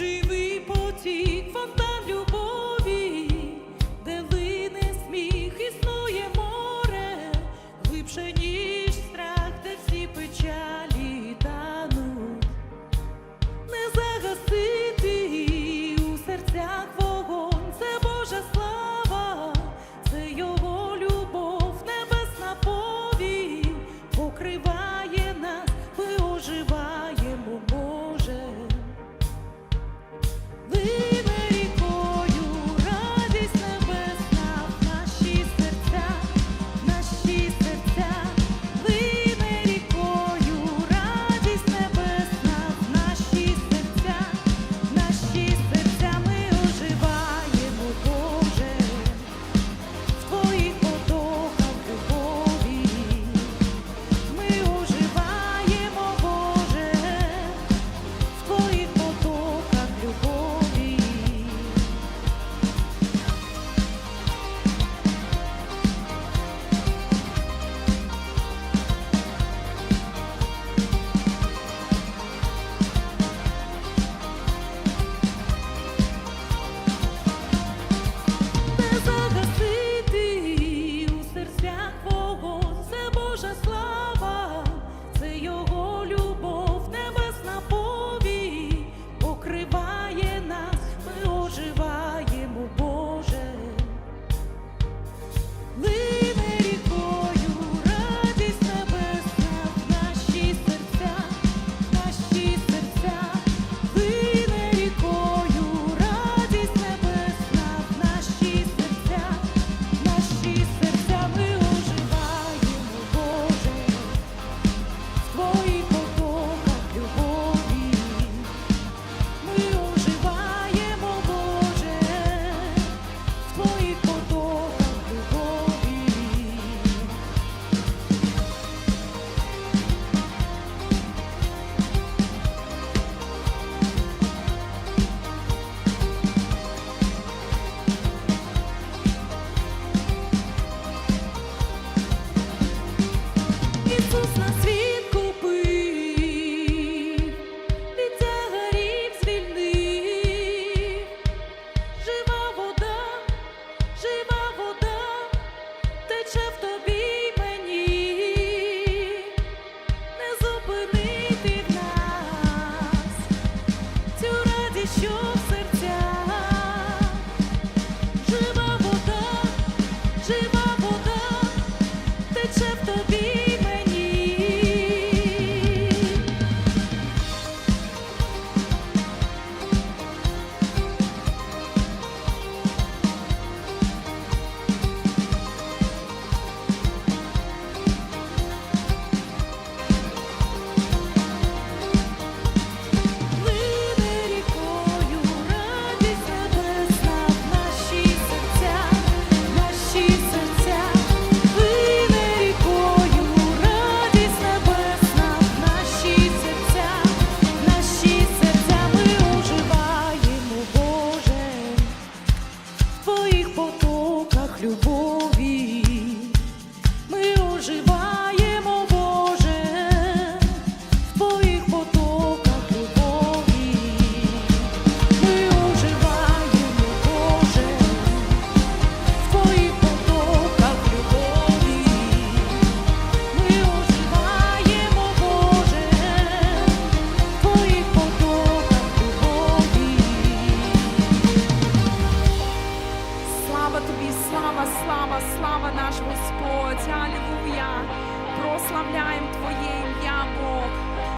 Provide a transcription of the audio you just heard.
hoje me Слава тобі, слава, слава, слава наш Господь. Аллилуйя, Прославляємо Твоє ім'я, Бог.